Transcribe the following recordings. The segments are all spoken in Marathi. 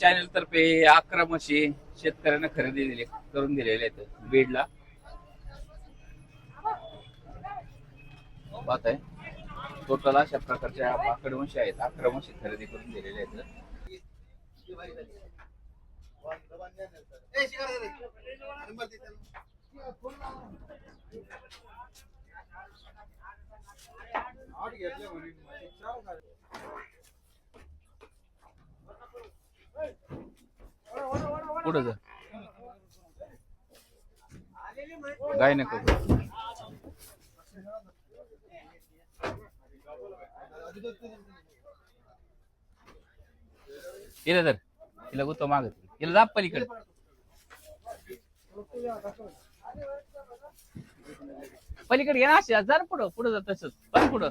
चॅनल तर्फे अकरा म्हशी शेतकऱ्यांना खरेदी दिली करून दिलेले आहेत बीडला. पाहत आहे. टोटल अशा प्रकारच्या आकड म्हशी आहेत. अकरा म्हशी खरेदी करून दिलेल्या आहेत. पुढे जा? गाय नको तिला जर तिला गुतो मागत तिला दाब पलीकडे. पलीकडे घे ना अशी. जा पुढं. पुढं जा तसंच. पण पुढं.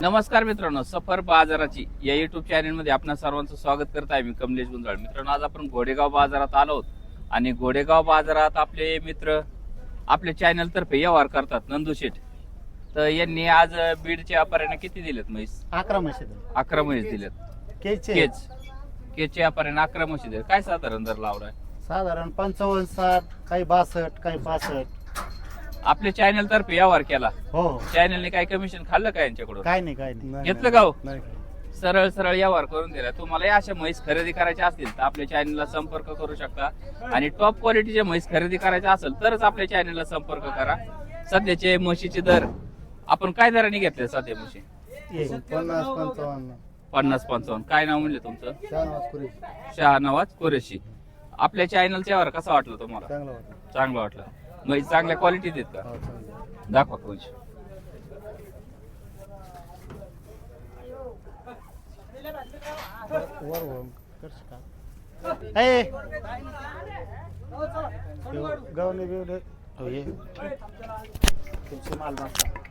नमस्कार मित्रांनो सफर बाजाराची या युट्यूब चॅनलमध्ये आपणा सर्वांचं स्वागत करत आहे मी कमलेश गुंजाळ. मित्रांनो आज आपण घोडेगाव बाजारात आलो आणि घोडेगाव बाजारात आपले मित्र आपल्या चॅनल तर्फे व्यवहार करतात. नंदू शेठ. तर यांनी आज बीडच्या व्यापाऱ्यांना किती दिलेत म्हैस? अकरा म्हशी अकरा म्हैस दिलेत. केचे केच केचच्या व्यापाऱ्याने अकरा म्हशी दिले काय साधारण दर लावलाय? साधारण पंचावन्न साठ काही बासष्ट काही पासष्ट. आपल्या चॅनल तर्फे व्यवहार केला. हो. चॅनलने काही कमिशन खाल्लं का यांच्याकडून? काय नाही काय नाही. घेतलं का हो? नाही. सरळ सरळ व्यवहार करून दिला. तुम्हाला या अशा म्हैस खरेदी करायच्या असतील तर आपल्या चॅनलला संपर्क करू शकता. आणि टॉप क्वालिटीच्या म्हैस खरेदी करायच्या असेल तरच आपल्या चॅनलला संपर्क करा. सध्याचे म्हशीचे दर. आपण काय दराने घेतले सध्या म्हशी. पन्नास पंचावन्न. पन्नास पंचावन्न. काय नाव म्हणले तुमचं? शहानवाज कुरेशी. शहानवाज कुरेशी. आपल्या चॅनलच्या वर कसा वाटलं तुम्हाला चांगलं वाटलं चांगलं वाटलं म्हैस चांगल्या क्वालिटी देत का हो चांगलं दाखवा कोच वर वर करशील का? ए! गवणे बिवणे हो, ये. तुमचे माल मागता.